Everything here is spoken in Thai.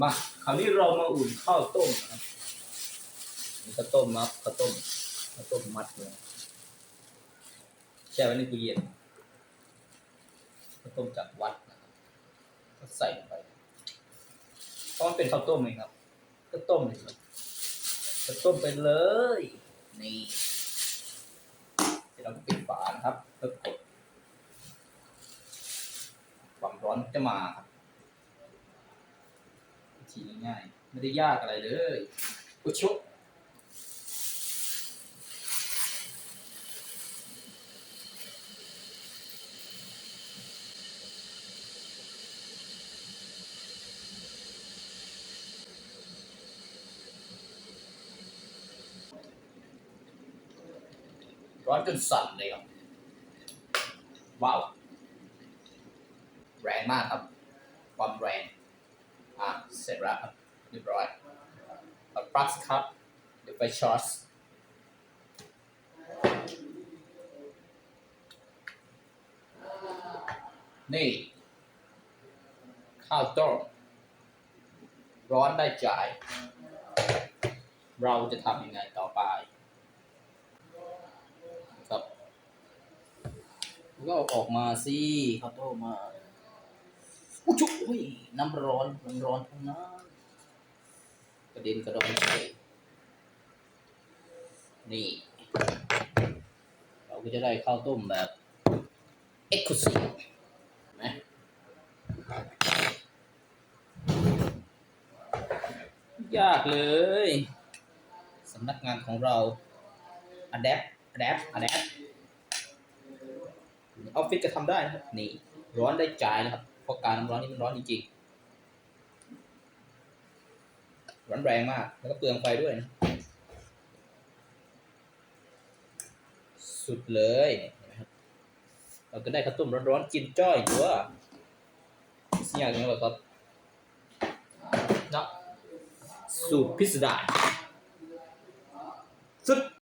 มาคราวนี้เรามาอุ่นข้าวต้มนะครับข้าวต้มครับข้าวต้มข้าวต้มมัดเลยแช่ไว้ในตู้เย็นข้าวต้มจากวัดนะครับก็ใส่ลงไปเพราะมันเป็นข้าวต้มเองครับก็ต้มเลยครับก็ต้มไปเลย นี่เดี๋ยวเราปิดฝานะครับแล้วกดความร้อนจะมาครับ ทีง่ายๆ ไม่ได้ยากอะไรเลยกุชุบร้อนจนสั่นเลยครับ ว้าว แรงมากครับ ความแรง เสร็จแล้วครับเรียบร้อยเอาปลั๊กครับ เดี๋ยวไปช็อตนี่ ข้าวต้มร้อนได้ใจเราจะทำยังไงต่อไปครับก็อออกมาสิข้าวต้มมา อุ้ยจุ๊ยน้ำร้อนน้ำร้อนทั้งนั้นกระเด็นกระดอนใส่นี่ เราก็จะได้ข้าวต้มแบบเอ็กซ์คลูซีฟนะยากเลยสำนักงานของเรา Adapt Adapt Adapt ออฟฟิศจะทำได้นะครับ นี่ ร้อนได้ใจนะครับ เพราะการน้ำร้อนนี่มันร้อนจริงๆ ร้อนแรงมาก แล้วก็เปลืองไฟด้วยนะ สุดเลยเห็นไหมครับเราก็ได้ข้าวต้มร้อนๆกินจ้อยตัวสิ่งอย่างนี้แบบครับนะสูตรพิสดารสุด